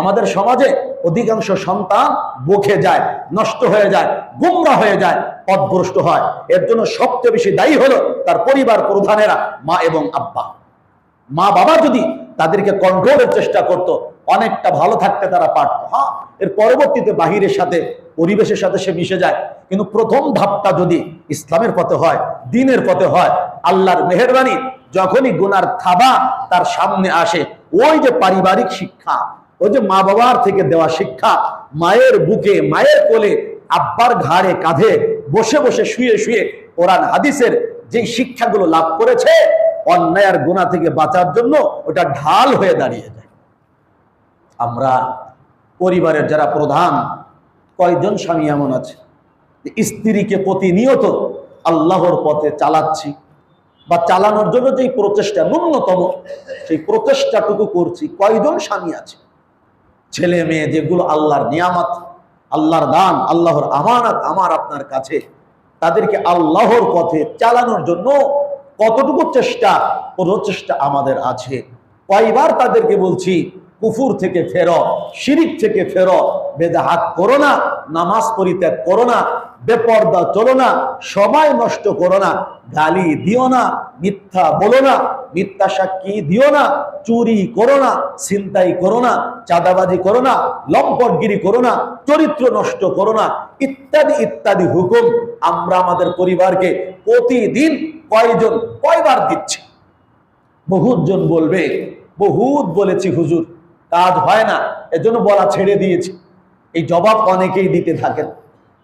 আমাদের সমাজে অধিকাংশ সন্তান বকে যায়, নষ্ট হয়ে যায়, গুমরা হয়ে যায়, পথভ্রষ্ট হয়। এর জন্য সবচেয়ে বেশি দায়ী হলো তার পরিবার প্রধানেরা, মা এবং আব্বা। মা বাবা যদি তাদেরকে কন্ট্রোলের চেষ্টা করত, অনেকটা ভালো থাকতে তারা পারত। হ্যাঁ এর পরবর্তীতে বাহিরের সাথে, পরিবেশের সাথে সে মিশে যায়। কিন্তু প্রথম ধাপটা যদি ইসলামের পথে হয়, দিনের পথে হয়, আল্লাহর মেহরবানি, যখনই গুনার থাবা তার সামনে আসে, ওই যে পারিবারিক শিক্ষা ওই যে মা বাবার থেকে দেওয়া শিক্ষা, মায়ের বুকে, মায়ের কোলে, আব্বার ঘাড়ে কাঁধে বসে বসে শুয়ে শুয়ে কোরআন, হাদিসের যে শিক্ষাগুলো লাভ করেছে, অন্যায় আর গুণা থেকে বাঁচার জন্য ওটা ঢাল হয়ে দাঁড়িয়ে যায়। আমরা পরিবারের যারা প্রধান, কয়জন স্বামী এমন আছে? স্ত্রীকে প্রতিনিয়ত আল্লাহর পথে চালাচ্ছি বা চালানোর জন্য যেই প্রচেষ্টা, ন্যূনতম সেই প্রচেষ্টাটুকু করছি। কয়জন স্বামী আছে? ছেলে মেয়ে যেগুলো আল্লাহর নিয়ামত, আল্লাহর দান, আল্লাহর আমানত আমার আপনার কাছে, তাদেরকে আল্লাহর পথে চালানোর জন্য কতটুকু চেষ্টা প্রচেষ্টা আমাদের আছে। কয়বার তাদেরকে বলছি, কুফুর থেকে ফেরো, শিরিক থেকে ফেরো, বেদাহাত করো না, নামাজ পরিত্যাগ করো না বেপর্দা চলো না সময় নষ্ট করো না, গালি দিও না, মিথ্যা বলো না, মিথ্যা সাক্ষী দিও না, চুরি করো না, ছিনতাই করো না, চাঁদাবাজি করো না, লম্পটগিরি করো না, চরিত্র নষ্ট করো না, ইত্যাদি ইত্যাদি হুকুম আমরা আমাদের পরিবারকে প্রতিদিন কয়জন, কয়বার দিচ্ছি? বহুত জন বলবে, বহুত বলেছি হুজুর, কাজ হয় না, এজন্য বলা ছেড়ে দিয়েছি। এই জবাব অনেকেই দিতে থাকেন।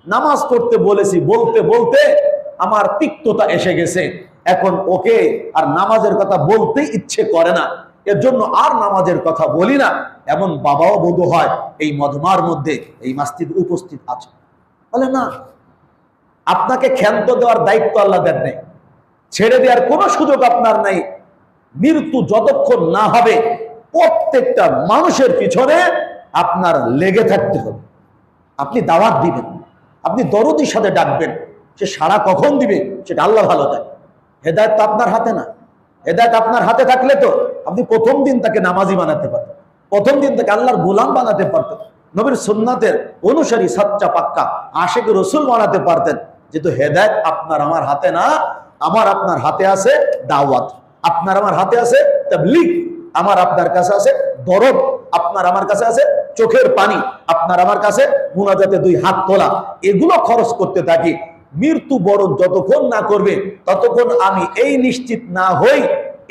নামাজ পড়তে বলেছি, বলতে বলতে আমার তিক্ততা এসে গেছে। এখন ওকে আর নামাজের কথা বলতে ইচ্ছে করে না। এর জন্য আর নামাজের কথা বলি না। এমন বাবাও বোধ হয় এই মধমার মধ্যে, এই মাস্তিদ উপস্থিত আছে। বলে, না, আপনাকে ক্ষান্ত দেওয়ার দায়িত্ব আল্লাহ দেন নেই। ছেড়ে দেওয়ার কোনো সুযোগ আপনার নাই। মৃত্যু যতক্ষণ না হবে, প্রত্যেকটা মানুষের পিছনে আপনার লেগে থাকতে হবে। আপনি দাওয়াত দিবেন। আপনি দরদির সাথে ডাকবেন, সে সারা কখন দিবে সেটা আল্লাহ ভালো দেয় হেদায়ত তো আপনার হাতে না। হেদায়ত আপনার হাতে থাকলে তো আপনি প্রথম দিন তাকে নামাজি বানাতে পারতেন। প্রথম দিন তাকে আল্লাহর গোলাম বানাতে পারতেন। নবীর সুন্নাতের অনুসারী সাচ্চা পাক্কা আশেক রসুল বানাতে পারতেন। যেহেতু হেদায়ত আপনার আমার হাতে না, আমার আপনার হাতে আছে দাওয়াত। আপনার আমার হাতে আছে তাবলিগ। আমার আপনার কাছে আছে দরদ। আপনার আমার কাছে আছে চোখের পানি আপনার আমার কাছে, মুনাজাতে দুই হাত তোলা। এগুলো খরচ করতে থাকি। মৃত্যু বরণ যতক্ষণ না করবে, ততক্ষণ আমি এই নিশ্চিত না হই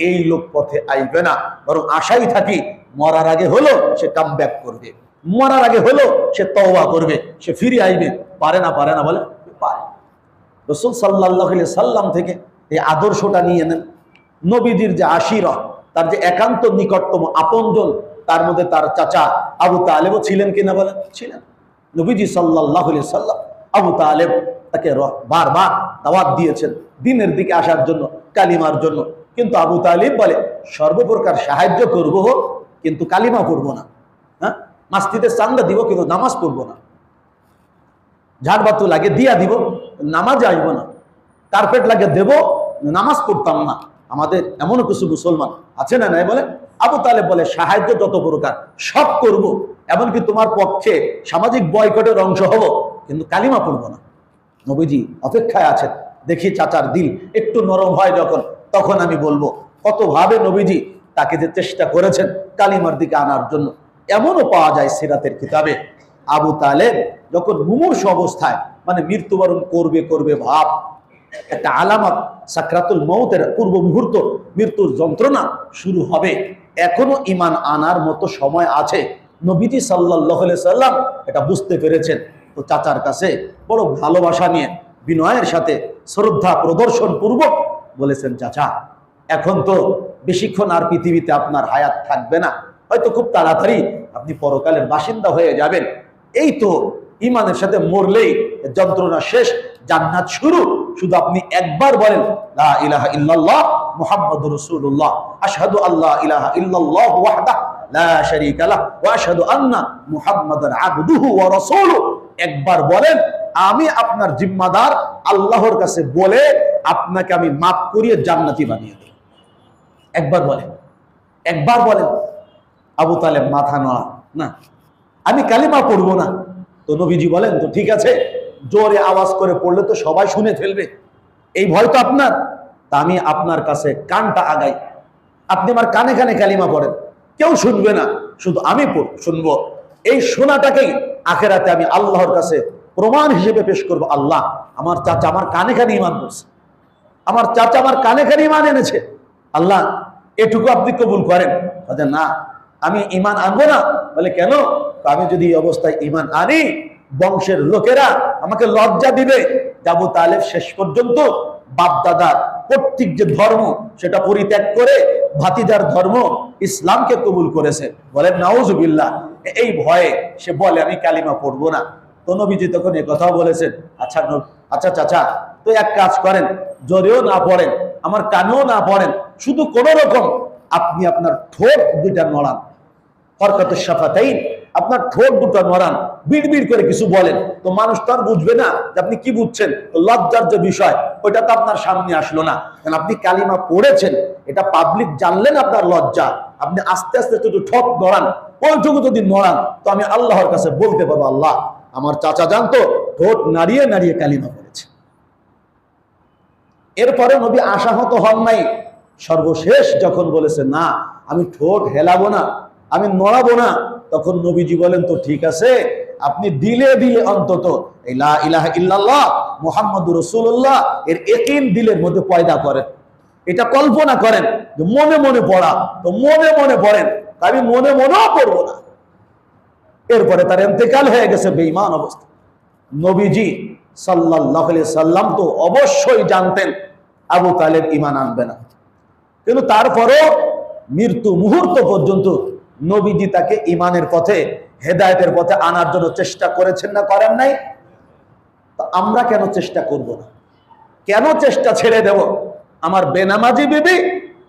এই লোক পথে আইবে না। বরং আশাই থাকি, মরার আগে হলো সে কাম ব্যাক করবে। মরার আগে হলো সে তওবা করবে, সে ফিরে আইবে। পারে না পারে না বলে পারে। রসুল সাল্লাহ সাল্লাম থেকে এই আদর্শটা নিয়ে নেন। নবীজির যে আশিরা তার যে একান্ত নিকটতম আপনজন তার মধ্যে তার চাচা আবু তালেবও ছিলেন কিনা বলেন? ছিলেন। নবীজি সাল্লাহ সাল্লাম আবু তালেব তাকে বারবার দাওয়াত দিয়েছেন দিনের দিকে আসার জন্য, কালিমার জন্য। কিন্তু আবু তালিব বলে, সর্বপ্রকার সাহায্য করব কিন্তু কালিমা পড়ব না। হ্যাঁ? মাস্তিতে চান্দা দিব, কিন্তু নামাজ পড়ব না। ঝাড় বাতু লাগে, দিয়া দিব, নামাজে আসব না। কার্পেট লাগে দেব, নামাজ পড়তাম না। আমাদের এমনও কিছু মুসলমান আছে না নাই বলে আবু তালে বলে, সাহায্য যত প্রকার সব করব, এমনকি তোমার পক্ষে সামাজিক বয়কটের অংশ হব, কিন্তু কালিমা পড়ব না। নবীজি অপেক্ষায় আছেন। দেখি চাচার দিল একটু নরম হয় যখন, তখন আমি বলব কতভাবে নবীজি তাকে যে চেষ্টা করেছেন কালিমার দিকে আনার জন্য। এমনও পাওয়া যায় সিরাতের কিতাবে। আবু তালেব যখন মুমূর্ষ অবস্থায় মানে মৃত্যুবরণ করবে করবে ভাব, একটা আলামত সাকরাতুল মৌতের পূর্ব মুহূর্ত মৃত্যুর যন্ত্রণা শুরু হবে। এখনও ইমান আনার মতো সময় আছে। নবীজি সাল্লাহ সাল্লাম এটা বুঝতে পেরেছেন। তো চাচার কাছে বড় ভালোবাসা নিয়ে, বিনয়ের সাথে শ্রদ্ধা প্রদর্শন পূর্বক বলেছেন, চাচা, এখন তো বেশিক্ষণ আর পৃথিবীতে আপনার হায়াত থাকবে না। হয়তো খুব তাড়াতাড়ি আপনি পরকালের বাসিন্দা হয়ে যাবেন। এই তো ইমানের সাথে মরলেই যন্ত্রণা শেষ, জান্নাত শুরু। শুধু আপনি একবার বলেন, লা ইলাহা ইল্লাল্লাহ মুহাম্মাদুর রাসূলুল্লাহ আশহাদু আল্লা ইলাহা ইল্লাল্লাহ লা শারীকা লাহ ওয়া আশহাদু আন্না মুহাম্মাদান আবদুহু ওয়া একবার বলেন, আমি আপনার জিম্মাদার আল্লাহর কাছে বলে আপনাকে আমি মাফ করিয়ে জান্নাতি বানিয়ে দেব একবার বলেন একবার বলেন, আবু তালেব মাথা নড়া না। আমি কালিমা পড়ব না। তো নবীজি বলেন, তো ঠিক আছে জোরে আওয়াজ করে পড়লে তো সবাই শুনে ফেলবে। এই ভয় তো আপনার। তা আমি আপনার কাছে কানটা আগাই। আপনি আমার কানে কানে কালিমা পড়েন। কেউ শুনবে না। শুধু আমি শুনব। এই শোনাটাকেই আখেরাতে আমি আল্লাহর কাছে প্রমাণ হিসেবে পেশ করব, আল্লাহ, আমার চাচা আমার কানে কানে ইমান করছে। আমার চাচা আমার কানে কানে ইমান এনেছে। আল্লাহ, এটুকু আপনি কবুল করেন। না, আমি ইমান আনব না। বলে কেন? আমি যদি এই অবস্থায় ইমান আনি বংশের লোকেরা আমাকে লজ্জা দিবে। যাব তাহলে শেষ পর্যন্ত বাপ দাদার কর্তৃক যে ধর্ম, সেটা পরিত্যাগ করে ভাতিদার ধর্ম ইসলামকে কবুল করেছে। বলেন, নাউজুবিল্লাহ। এই ভয়ে সে বলে, আমি কালিমা পড়ব না। তো নবীজি তখন এ কথাও বলেছেন আচ্ছা আচ্ছা চাচা, তো এক কাজ করেন জোরেও না পড়েন, আমার কানেও না পড়েন, শুধু কোন রকম আপনি আপনার ঠোঁট দুইটা নড়ান। হরকত সাফাতাইন আপনার ঠোঁট দুটো নড়ান, বিড়বিড় করে কিছু বলেন। তো মানুষ তো আর বুঝবে না যে আপনি কি বুঝছেন। লজ্জার যে বিষয়, ওইটা তো আপনার সামনে আসলো না। কারণ আপনি কালিমা পড়েছেন, এটা পাবলিক জানলেন আপনার লজ্জা। আপনি আস্তে আস্তে একটু ঠোঁট নড়ান ওইটুকু যদি নড়ান, তো আমি আল্লাহর কাছে বলতে পারব, আল্লাহ, আমার চাচা জানতো, ঠোঁট নাড়িয়ে নাড়িয়ে কালিমা পড়েছে। এরপরে নবী আশাহত হন নাই। সর্বশেষ যখন বলেছে, না, আমি ঠোঁট হেলাবো না আমি নড়াবো না। তখন নবীজি বলেন, তো ঠিক আছে, আপনি দিলে দিলে অন্তত এই ইলাহা রাসূলুল্লাহ, এর একিন দিলের মধ্যে পয়দা করেন। এটা কল্পনা করেন যে মনে মনে পড়া, তো মনে মনে পড়েন। আমি মনে মনেও পড়ব না। এরপরে তার এতেকাল হয়ে গেছে, বেঈমান অবস্থা। নবীজি সাল্লাহ সাল্লাম তো অবশ্যই জানতেন, আবু তালেব ইমান আনবে না। কিন্তু তারপরও মৃত্যু মুহূর্ত পর্যন্ত নবীজি তাকে ইমানের পথে, হেদায়েতের পথে আনার জন্য চেষ্টা করেছেন না, করেন নাই? তা আমরা কেন চেষ্টা করব না? কেন চেষ্টা ছেড়ে দেব? আমার বেনামাজি বিবি,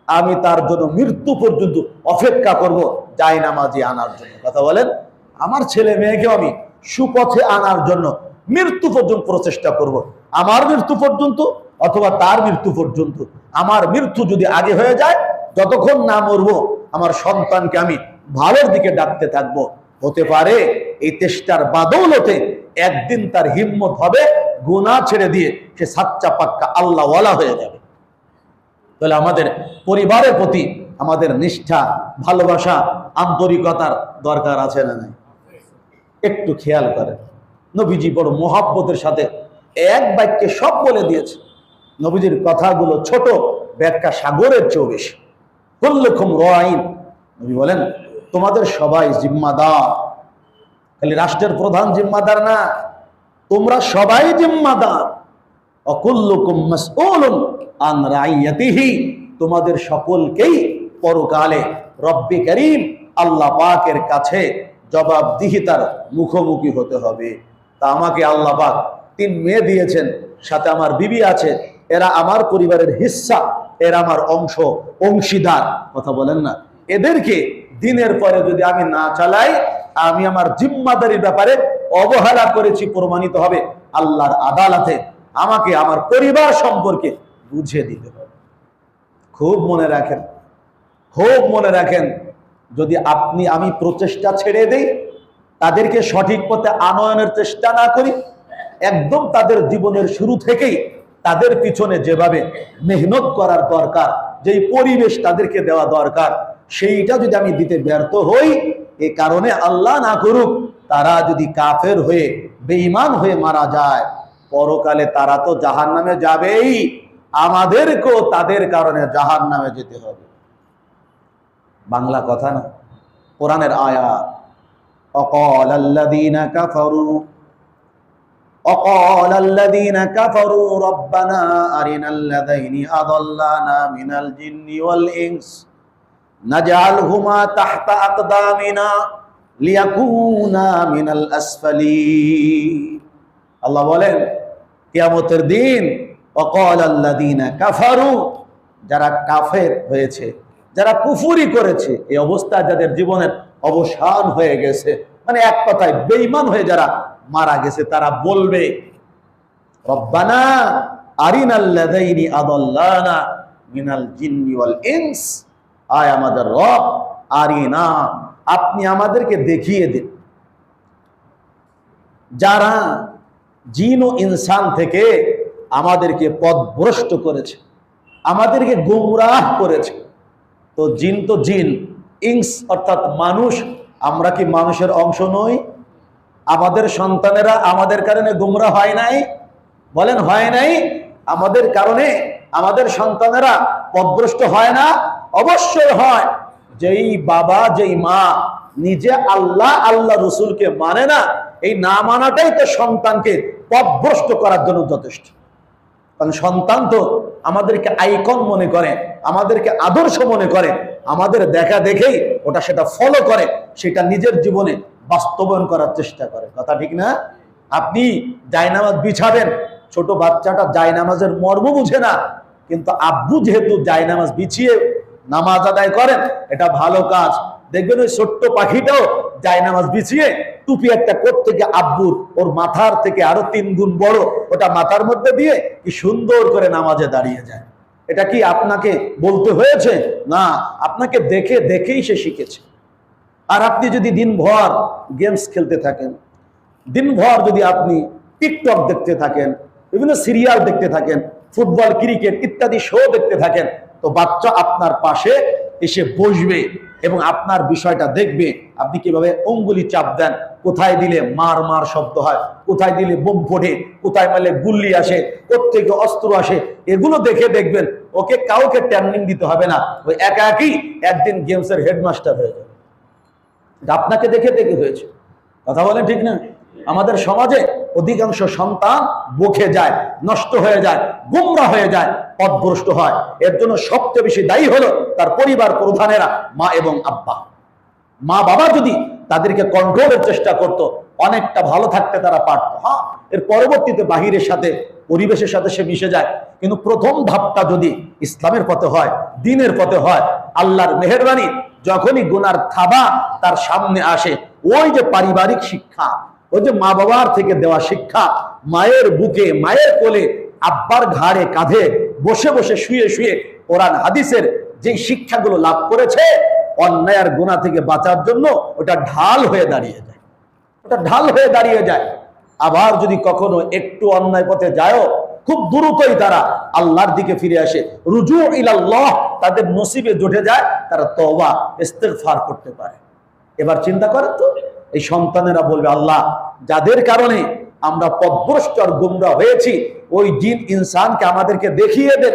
আমি তার জন্য মৃত্যু পর্যন্ত অপেক্ষা করব যাই নামাজি আনার জন্য। কথা বলেন? আমার ছেলে মেয়েকে আমি সুপথে আনার জন্য মৃত্যু পর্যন্ত প্রচেষ্টা করব। আমার মৃত্যু পর্যন্ত অথবা তার মৃত্যু পর্যন্ত? আমার মৃত্যু যদি আগে হয়ে যায়, যতক্ষণ না মরবো, আমার সন্তানকে আমি ভালোর দিকে ডাকতে থাকব। হতে পারে এই চেষ্টার বাদৌলতে একদিন তার হিম্মত হবে গুনাহ ছেড়ে দিয়ে সে সাচ্চা পাক্কা আল্লাহওয়ালা হয়ে যাবে। তাহলে আমাদের পরিবারের প্রতি আমাদের নিষ্ঠা, ভালোবাসা, আন্তরিকতার দরকার আছে না নাই? একটু খেয়াল করেন। নবীজি বড় মোহাব্বতের সাথে এক বাক্যে সব বলে দিয়েছে। নবীজির কথাগুলো ছোট, ব্যাখ্যা সাগরের চেয়েও বেশি। কুল্লুকুম রাইন নবী বলেন তোমাদের সবাই জিম্মাদার। খালি রাষ্ট্রের প্রধান জিম্মাদার না, তোমরা সবাই জিম্মাদার। আন রাইয়াতিহি, তোমাদের সকলকেই পরকালে রব্বি করিম আল্লাহ পাকের কাছে জবাবদিহিতার মুখোমুখি হতে হবে। তা আমাকে আল্লাহ পাক তিন মেয়ে দিয়েছেন, সাথে আমার বিবি আছে, এরা আমার পরিবারের হিস্সা এরা আমার অংশ, অংশীদার। কথা বলেন না। এদেরকে দিনের পরে যদি আমি না চালাই, আমি আমার জিম্মাদারির ব্যাপারে অবহেলা করেছি, প্রমাণিত হবে। আল্লাহর আদালতে আমাকে আমার পরিবার সম্পর্কে বুঝিয়ে দিতে হবে। খুব মনে রাখেন, খুব মনে রাখেন, যদি আপনি, আমি প্রচেষ্টা ছেড়ে দেই, তাদেরকে সঠিক পথে আনয়নের চেষ্টা না করি, একদম তাদের জীবনের শুরু থেকেই তাদের পিছনে যেভাবে মেহনত করার দরকার, যেই পরিবেশ তাদেরকে দেওয়া দরকার সেইটা যদি আমি দিতে ব্যর্থ হই, এ কারণে আল্লাহ না করুক, তারা যদি কাফের হয়ে, বেঈমান হয়ে মারা যায়, পরকালে তারা তো জাহান নামে যাবেই। আমাদেরকেও তাদের কারণে জাহান নামে যেতে হবে। বাংলা কথা না, কোরআনের আয়া অকল আল্লাদিনা কাফারু অকল আল্লাদিনা কাফারু রব্বানা আরিনাল্লাদাইনি আদাল্লানা মিনাল জিন্নি ওয়াল ইনস। নাজাল হুমা তাহতা আকদামিনা লিয়াকুনা মিনাল আসফালি আল্লাহ বলেন, কিয়ামতের দিন অকল আল্লাদিনা কাফারু, যারা কাফের হয়েছে, যারা কুফুরি করেছে, এই অবস্থা যাদের জীবনের অবসান হয়ে গেছে মানে এক কথায় বেইমান হয়ে যারা মারা গেছে, তারা বলবে, রব্বানা আরিনাল্লাদাইনি আদাল্লানা মিনাল জিন্নি ওয়াল ইনস। আয় আমাদের রব আরিনা আপনি আমাদেরকে দেখিয়ে দিন। যারা জিন ও ইনসান থেকে আমাদেরকে পদভ্রষ্ট করেছে, আমাদেরকে গুমরাহ করেছে, তো জিন তো জিন, ইংস অর্থাৎ মানুষ, আমরা কি মানুষের অংশ নই? আমাদের সন্তানেরা আমাদের কারণে গুমরা হয় নাই? বলেন, হয় নাই? আমাদের কারণে, আমাদের সন্তানেরা পদভ্রষ্ট হয় না? অবশ্যই হয়। যেই বাবা, যেই মা নিজে আল্লাহ আল্লাহ রসুলকে মানে না, এই না মানাটাই তো সন্তানকে পথভ্রষ্ট করার জন্য যথেষ্ট। কারণ সন্তান তো আমাদেরকে আইকন মনে করে, আমাদেরকে আদর্শ মনে করে, আমাদের দেখা দেখেই ওটা সেটা ফলো করে, সেটা নিজের জীবনে বাস্তবায়ন করার চেষ্টা করে। কথা ঠিক না? আপনি জায়নামাজ বিছাবেন, ছোট বাচ্চাটা জায়নামাজের মর্ম বুঝে না, কিন্তু আব্বু যেহেতু জায়নামাজ বিছিয়ে নামাজ আদায় করেন, এটা ভালো কাজ। দেখবেন ওই ছোট্ট পাখিটাও জায়নামাজ বিছিয়ে, টুপি একটা কোট থেকে আব্বুর, ওর মাথার থেকে আরও তিন গুণ বড়, ওটা মাথার মধ্যে দিয়ে কি সুন্দর করে নামাজে দাঁড়িয়ে যায়। এটা কি আপনাকে বলতে হয়েছে? না, আপনাকে দেখে, দেখেই সে শিখেছে। আর আপনি যদি দিনভর গেমস খেলতে থাকেন, দিনভর যদি আপনি টিকটক দেখতে থাকেন, বিভিন্ন সিরিয়াল দেখতে থাকেন, ফুটবল, ক্রিকেট ইত্যাদি শো দেখতে থাকেন তো বাচ্চা আপনার পাশে এসে বসবে এবং আপনার বিষয়টা দেখবে। আপনি কীভাবে অঙ্গুলি চাপ দেন, কোথায় দিলে মার মার শব্দ হয়, কোথায় দিলে বোম ফোটে, কোথায় মারলে গুল্লি আসে কোথেকে অস্ত্র আসে, এগুলো দেখে দেখবেন, ওকে কাউকে ট্যার্নিং দিতে হবে না। ওই একা একই একদিন গেমসের হেডমাস্টার হয়ে যাবে। আপনাকে দেখে দেখে হয়েছে। কথা বলেন ঠিক না? আমাদের সমাজে অধিকাংশ সন্তান বকে যায়, নষ্ট হয়ে যায়, গুমরা হয়ে যায়, পথভ্রষ্ট হয়। এর জন্য সবচেয়ে বেশি দায়ী হলো তার পরিবার, প্রধানেরা, মা এবং আব্বা। মা বাবা যদি তাদেরকে কন্ট্রোলের চেষ্টা করত, অনেকটা ভালো থাকতে তারা পারত। হ্যাঁ এর পরবর্তীতে বাহিরের সাথে, পরিবেশের সাথে সে মিশে যায়। কিন্তু প্রথম ধাপটা যদি ইসলামের পথে হয়, দিনের পথে হয়, আল্লাহর মেহরবানি, যখনই গুনার থাবা তার সামনে আসে, ওই যে পারিবারিক শিক্ষা ওই যে মা বাবার থেকে দেওয়া শিক্ষা, মায়ের বুকে, মায়ের কোলে আব্বার ঘাড়ে কাঁধে বসে বসে শুয়ে শুয়ে কোরআন, হাদিসের যে শিক্ষাগুলো লাভ করেছে, অন্যায় আর গুণা থেকে বাঁচার জন্য ওটা ঢাল হয়ে দাঁড়িয়ে যায়। ওটা ঢাল হয়ে দাঁড়িয়ে যায়। আবার যদি কখনো একটু অন্যায় পথে যায়ও, খুব দ্রুতই তারা আল্লাহর দিকে ফিরে আসে। রুজু ইলাল্লাহ, তাদের নসিবে জুটে যায়, তারা তওবা, ইস্তেগফার করতে পারে। এবার চিন্তা করেন তো এই সন্তানেরা বলবে, আল্লাহ, যাদের কারণে আমরা পদভ্রষ্ট আর গুমরা হয়েছি, ওই জিন ইনসানকে আমাদেরকে দেখিয়ে দেন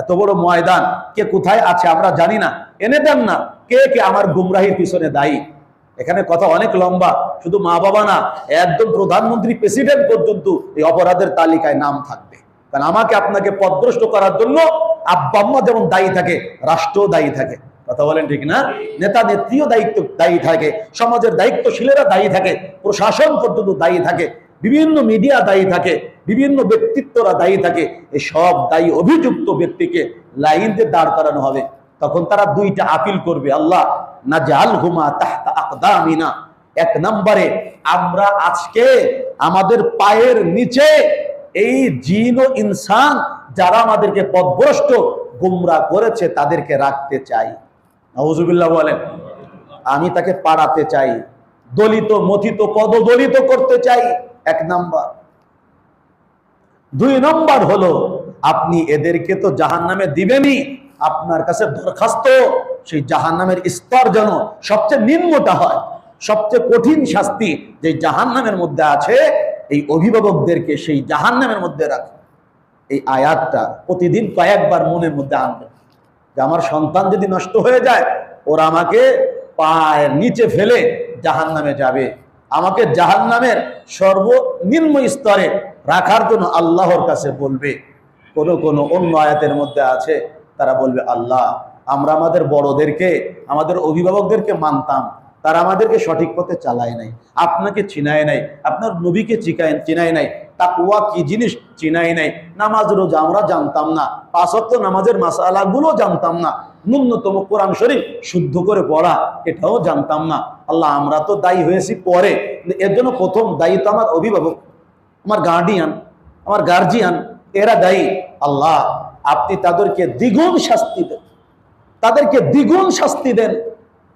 এত বড় ময়দান, কে কোথায় আছে আমরা জানি না। এনে দেন না, কে কে আমার গুমরাহির পিছনে দায়ী? এখানে কথা অনেক লম্বা, শুধু মা বাবা না, একদম প্রধানমন্ত্রী প্রেসিডেন্ট পর্যন্ত এই অপরাধের তালিকায় নাম থাকবে। কারণ আমাকে আপনাকে পদভ্রষ্ট করার জন্য আব্বা আম্মা যেমন দায়ী থাকে রাষ্ট্র দায়ী থাকে। কথা বলেন ঠিক না? নেতা নেত্রীও দায়িত্ব দায়ী থাকে, সমাজের দায়িত্বশীলেরা দায়ী থাকে, প্রশাসন পর্যন্ত দায়ী থাকে, বিভিন্ন মিডিয়া দায়ী থাকে, বিভিন্ন ব্যক্তিত্বরা দায়ী থাকে এই সব দায়ী অভিযুক্ত ব্যক্তিকে লাইন দিয়ে দাঁড় করানো হবে। তখন তারা দুইটা আপিল করবে, আল্লাহ না জাল হুমা তাহতা আকদামিনা। এক নম্বরে, আমরা আজকে আমাদের পায়ের নিচে এই জিন ও ইনসান যারা আমাদেরকে পদভ্রষ্ট গুমরা করেছে, তাদেরকে রাখতে চাই। নওয়াজুবিল্লাহ বলেন, আমি তাকে পাড়াতে চাই, দলিত, মথিত, পদদলিত করতে চাই, এক নাম্বার। দুই নম্বর হলো, আপনি এদেরকে তো জাহান নামে দিবেনই, আপনার কাছে দরখাস্ত, সেই জাহান নামের স্তর যেন সবচেয়ে নিম্নটা হয়, সবচেয়ে কঠিন শাস্তি যে জাহান নামের মধ্যে আছে, এই অভিভাবকদেরকে সেই জাহান নামের মধ্যে রাখে এই আয়াতটা প্রতিদিন কয়েকবার মনের মধ্যে আনবে যে আমার সন্তান যদি নষ্ট হয়ে যায়, ওরা আমাকে পায়ের নিচে ফেলে জাহান নামে যাবে। আমাকে জাহান নামের সর্বনিম্ন স্তরে রাখার জন্য আল্লাহর কাছে বলবে। কোনো কোনো অন্য আয়াতের মধ্যে আছে, তারা বলবে, আল্লাহ, আমরা আমাদের বড়দেরকে, আমাদের অভিভাবকদেরকে মানতাম। তারা আমাদেরকে সঠিক পথে চালায় নাই, আপনাকে চিনায় নাই, আপনার নবীকে চিকায় চিনায় নাই। তাকুয়া কি জিনিস? চিনাই নাই। নামাজ রোজা আমরা জানতাম না। পাঁচত্ব নামাজের মাসালাগুলো জানতাম না। ন্যূনতম কোরআন শরীফ শুদ্ধ করে পড়া, এটাও জানতাম না। আল্লাহ, আমরা তো দায়ী হয়েছি পরে। এর জন্য প্রথম দায়ী তো আমার অভিভাবক, আমার গার্ডিয়ান আমার গার্জিয়ান এরা দায়ী। আল্লাহ, আপনি তাদেরকে দ্বিগুণ শাস্তি দেন। তাদেরকে দ্বিগুণ শাস্তি দেন।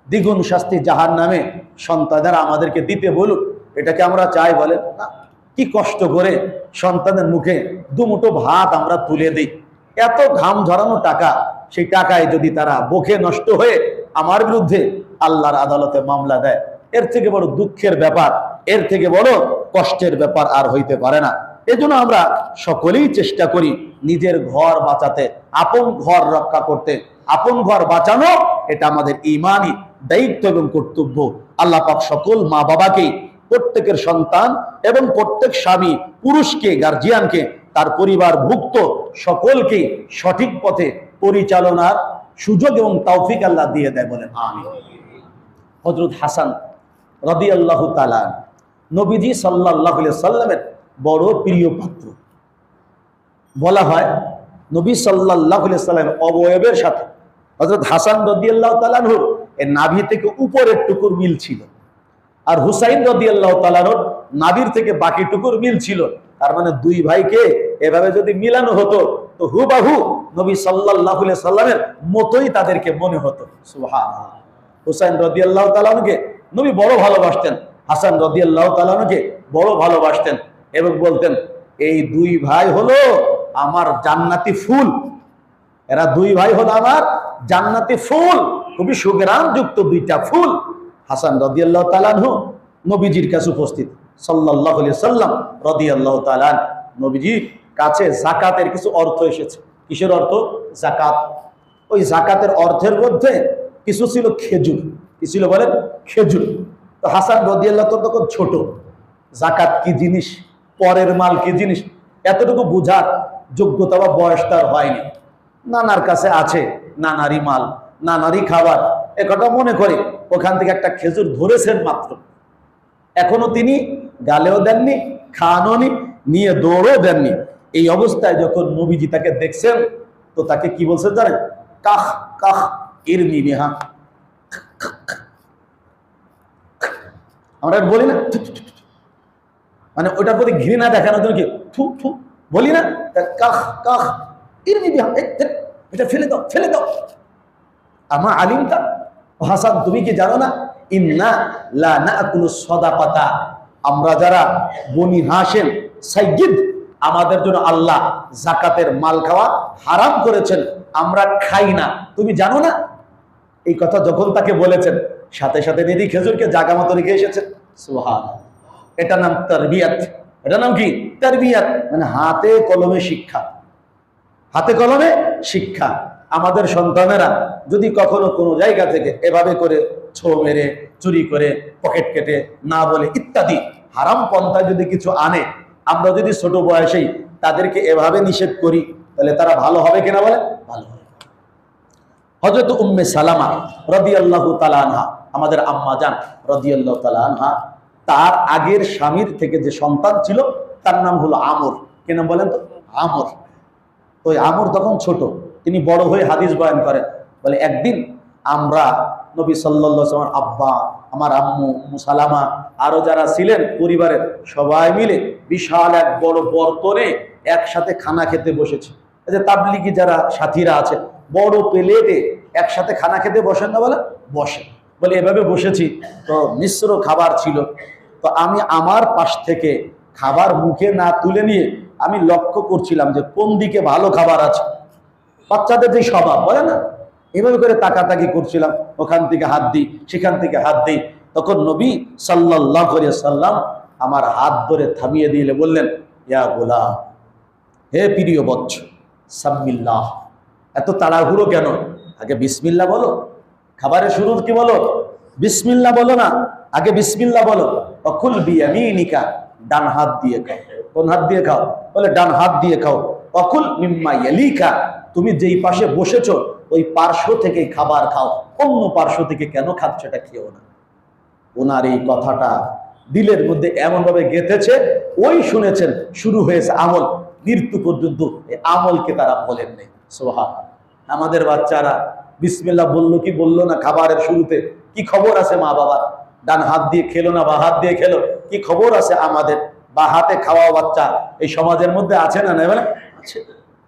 দ্বিগুণ শাস্তি জাহার নামে সন্তানেরা আমাদেরকে দিতে বলুক। এটাকে আমরা চাই বলেন? না। কি কষ্ট করে সন্তানের মুখে দুমুটো ভাত আমরা তুলে দিই। এত ঘাম ঝরানো টাকা, সেই টাকায় যদি তারা বকে নষ্ট হয়ে আমার বিরুদ্ধে আল্লাহর আদালতে মামলা দেয়, এর থেকে বড় দুঃখের ব্যাপার, এর থেকে বড় কষ্টের ব্যাপার আর হইতে পারে না। এজন্য আমরা সকলেই চেষ্টা করি নিজের ঘর বাঁচাতে, আপন ঘর রক্ষা করতে। আপন ঘর বাঁচানো, এটা আমাদের ইমানই দায়িত্ব এবং কর্তব্য। আল্লাহ পাক সকল মা বাবাকে প্রত্যেকের সন্তান এবং প্রত্যেক স্বামী পুরুষকে গার্জিয়ানকে তার পরিবার ভুক্ত সকলকে সঠিক পথে পরিচালনার সুযোগ এবং তৌফিক আল্লাহ দিয়ে দেয় বলেন। আমি হজরত হাসান রবি আল্লাহ তালান নবীজি সাল্লাহ সাল্লামের বড় প্রিয় পাত্র। বলা হয়, নবী সাল্লাহ সাল্লাম অবয়বের সাথে হজরত হাসান রদি আল্লাহ তালানহুর এর নাভি থেকে উপরের টুকুর মিল ছিল। আর হুসাইন রদি আল্লাহ তালানোর নাভির থেকে বাকি টুকুর মিল ছিল। তার মানে দুই ভাইকে এভাবে যদি মিলানো হতো, তো হুবাহু নবী সাল্লাহ সাল্লামের মতোই তাদেরকে মনে হতো। সুহান হুসাইন রদি আল্লাহ তালানকে নবী বড় ভালোবাসতেন। হাসান রদি আল্লাহ তালানকে বড় ভালোবাসতেন এবং বলতেন, এই দুই ভাই হলো আমার জান্নাতি ফুল। এরা দুই ভাই হলো আমার জান্নাতি ফুল। খুবই সুগ্রাম যুক্ত দুইটা ফুল। হাসান রদিয়াল্লাহ তালানহু নবীজির কাছে উপস্থিত। সাল্লাহ সাল্লাম রদিয়াল্লাহ তালান নবীজির কাছে জাকাতের কিছু অর্থ এসেছে। কিসের অর্থ? জাকাত ওই জাকাতের অর্থের মধ্যে কিছু ছিল খেজুর। কি ছিল বলেন? খেজুর। তো হাসান রদিয়াল্লাহ তো তখন ছোট। জাকাত কি জিনিস? পরের মাল কি জিনিস? এতটুকু বুঝার যোগ্যতা বা বয়স তার হয়নি। নানার কাছে আছে নানারই মাল, নানারই খাবার এ কথা মনে করে, ওখান থেকে একটা খেজুর ধরেছেন মাত্র। এখনও তিনি গালেও দেননি খানও নিয়ে দৌড়ও দেননি। এই অবস্থায় যখন নবীজি তাকে দেখছেন, তো তাকে কি বলছেন জানেন? কাহ কাহ বিহা আমরা বলি না। মানে ওটার প্রতি ঘৃণা দেখানোর জন্য কি? থু থু, বলি না? কাহ কাহ বিহা এটা ফেলে দাও ফেলে দাও। আমার আলিমটা হাসান, তুমি কি জানো না? ইন্না লা নাকুলু সদাকাতা। আমরা যারা বনি হাসেন সাইয়্যিদ, আমাদের জন্য আল্লাহ জাকাতের মাল খাওয়া হারাম করেছেন, আমরা খাই না। তুমি জানো না? এই কথা যখন তাকে বলেছেন, সাথে সাথে দিদি খেজুরকে জাগা মতো রেখে এসেছেন। সুহান এটা নাম তারবিয়াত। এটা নাম কি? তারবিয়াত মানে হাতে কলমে শিক্ষা। হাতে কলমে শিক্ষা। আমাদের সন্তানেরা যদি কখনো কোনো জায়গা থেকে এভাবে করে ছো মেরে, চুরি করে, পকেট কেটে না বলে ইত্যাদি হারাম পন্থায় যদি কিছু আনে, আমরা যদি ছোট বয়সেই তাদেরকে এভাবে নিষেধ করি, তাহলে তারা ভালো হবে কিনা বলে? ভালো হবে। হজরত উম্মে সালামা রদি আল্লাহ আনহা, আমাদের আম্মা যান রদি আল্লাহ আনহা, তার আগের স্বামীর থেকে যে সন্তান ছিল, তার নাম হলো আমর। কি নাম বলেন তো? আমর। ওই আমর তখন ছোট। তিনি বড় হয়ে হাদিস বয়ান করেন। বলে, একদিন আমরা নবী সাল্লাহ আব্বা, আমার আম্মু মুসালামা আরও যারা ছিলেন পরিবারের সবাই মিলে বিশাল এক বড় বর্তনে একসাথে খানা খেতে বসেছে। তাবলিগি যারা সাথীরা আছে, বড় প্লেটে একসাথে খানা খেতে বসেন না বলে বসে বলে, এভাবে বসেছি তো মিশ্র খাবার ছিল। তো আমি আমার পাশ থেকে খাবার মুখে না তুলে নিয়ে আমি লক্ষ্য করছিলাম যে কোন দিকে ভালো খাবার আছে। বাচ্চাদের যে স্বভাব, বলে না? এভাবে করে তাকাতাকি করছিলাম, ওখান থেকে হাত দিই, সেখান থেকে হাত দিই। তখন নবী সাল্লাহ সাল্লাম আমার হাত ধরে থামিয়ে দিলে বললেন, ইয়া গোলা হে প্রিয় বচ্চ, সাম্মিল্লাহ, এত তাড়াহুড়ো কেন? আগে বিসমিল্লা বলো, খাবারের শুরু কি বলো? বিসমিল্লা বলো না, আগে বিসমিল্লা বলো। অকুল বিয়ামিনিকা, ডান হাত দিয়ে খাও, কোন হাত দিয়ে খাও? বলে, ডান হাত দিয়ে খাও। অকুল মিম্মা ইয়ালিকা, তুমি যেই পাশে বসেছো ওই পার্শ্ব থেকে খাবার খাও, অন্য পার্শ্ব থেকে কেন খাচ্ছ এটা খেয়েও না। ওনার এই কথাটা দিলের মধ্যে এমন ভাবে গেঁথেছে, ওই শুনেছেন, শুরু হয়েছে আমল। মৃত্যু পর্যন্ত এই আমলকে তারা বলেন নেই। সোহা আমাদের বাচ্চারা বিসমিল্লা বলল কি বলল না খাবারের শুরুতে? কি খবর আছে মা বাবার? ডান হাত দিয়ে খেলো না বা হাত দিয়ে খেলো? কি খবর আছে আমাদের? বা হাতে খাওয়া বাচ্চা এই সমাজের মধ্যে আছে না না আছে।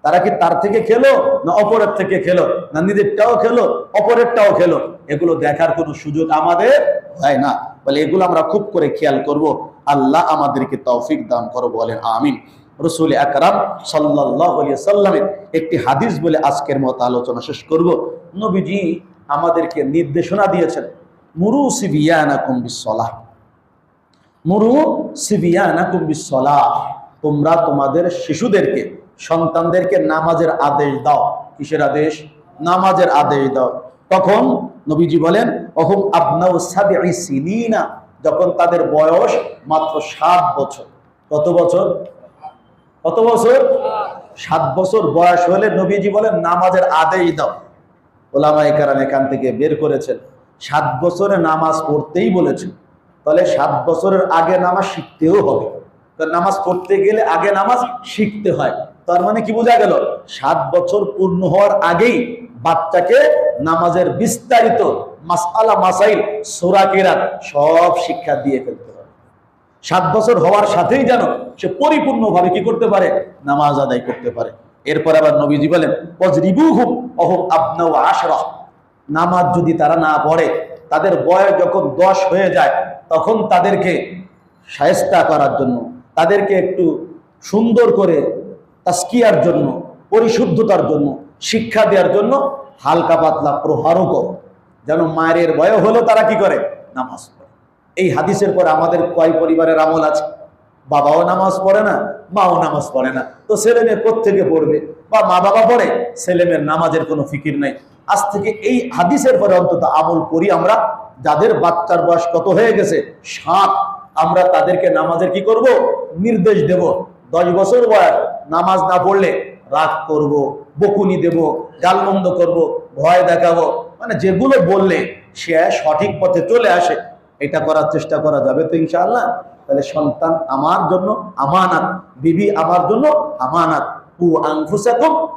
তারা কি তার থেকে খেলো না অপরের থেকে খেলো না নিজেরটাও খেলো, অপরেরটাও খেলো? এগুলো দেখার কোনো সুযোগ আমাদের হয় না। বলে এগুলো আমরা খুব করে খেয়াল করব। আল্লাহ আমাদেরকে তৌফিক দান করো বলেন, আমিন। রসুল আকরাম সাল্লাহ একটি হাদিস বলে আজকের মতো আলোচনা শেষ করব। নবীজি আমাদেরকে নির্দেশনা দিয়েছেন, মুরু সিবিয়ানা কুম্বিসলাহ মুরু সিবিয়ানা কুম্বিসলাহ তোমরা তোমাদের শিশুদেরকে সন্তানদেরকে নামাজের আদেশ দাও। কিসের আদেশ? নামাজের আদেশ দাও। তখন নবীজি বলেন, অহুম আবনাউ সিনিনা যখন তাদের বয়স মাত্র সাত বছর। কত বছর? কত বছর? সাত বছর বয়স হলে নবীজি বলেন, নামাজের আদেশ দাও। ওলামাই কারাম এখান থেকে বের করেছেন। সাত বছরে নামাজ পড়তেই বলেছেন। তাহলে সাত বছরের আগে নামাজ শিখতেও হবে। নামাজ পড়তে গেলে আগে নামাজ শিখতে হয়। তার মানে কি বোঝা গেল? সাত বছর পূর্ণ হওয়ার আগেই বাচ্চাকে নামাজের বিস্তারিত মাসালা মাসাইল, সোরা, কেরাত সব শিক্ষা দিয়ে ফেলতে হবে। সাত বছর হওয়ার সাথেই যেন সে পরিপূর্ণভাবে কি করতে পারে? নামাজ আদায় করতে পারে। এরপর আবার নবীজি বলেন নামাজ যদি তারা না পড়ে, তাদের বয়স যখন দশ হয়ে যায়, তখন তাদেরকে সায়স্তা করার জন্য, তাদেরকে একটু সুন্দর করে তাস্কিয়ার জন্য, পরিশুদ্ধতার জন্য, শিক্ষা দেওয়ার জন্য হালকা পাতলা প্রহারও করো। যেন মায়ের বয় হলো তারা কি করে? নামাজ পড়ে। এই হাদিসের পর আমাদের কয় পরিবারের আমল আছে? বাবাও নামাজ পড়ে না, মাও নামাজ পড়ে না। তো ছেলে মেয়ে কোথেকে পড়বে? বা মা বাবা পড়ে? ছেলে মেয়ের নামাজের কোনো ফিকির নেই। আজ থেকে এই হাদিসের পরে অন্তত আমল করি আমরা। যাদের বাচ্চার বয়স কত হয়ে গেছে? সাত। আমরা তাদেরকে নামাজের কি করব? নির্দেশ দেব। দশ বছর বয়স, নামাজ না পড়লে রাগ করব, বকুনি দেব, গালমন্দ করব, ভয় দেখাবো। মানে যেগুলো বললে সে সঠিক পথে চলে আসে, এটা করার চেষ্টা করা যাবে তো ইনশাআল্লাহ। তাহলে সন্তান আমার জন্য আমানাত, বিবি আমার জন্য আমানাত। কু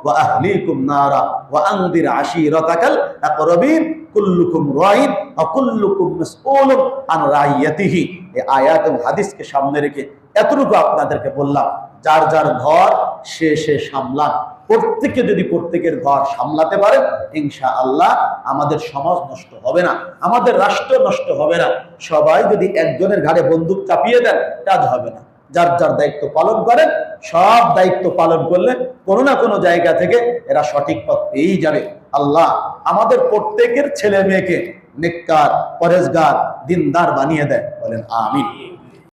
ওয়া আহলিকুম নারা ওয়া আনদির আশিরাতাকাল আকরাবিন, কুল্লুকুম ওয়া কুল্লুকুম মাসউলুন আন রাইয়াতিহি। এই আয়াত হাদিসকে সামনে রেখে এতটুকু আপনাদেরকে বললাম, যার যার ঘর সে সে সামলান। প্রত্যেকে যদি প্রত্যেকের ঘর সামলাতে পারে ইনশা আল্লাহ আমাদের সমাজ নষ্ট হবে না, আমাদের রাষ্ট্র নষ্ট হবে না। সবাই যদি একজনের ঘাড়ে বন্দুক চাপিয়ে দেন, কাজ হবে না। যার যার দায়িত্ব পালন করেন, সব দায়িত্ব পালন করলে কোনো না কোনো জায়গা থেকে এরা সঠিক পথ পেয়েই যাবে। আল্লাহ আমাদের প্রত্যেকের ছেলে মেয়েকে নিকার পরেজগার দিনদার বানিয়ে দেয় বলেন, আমিন।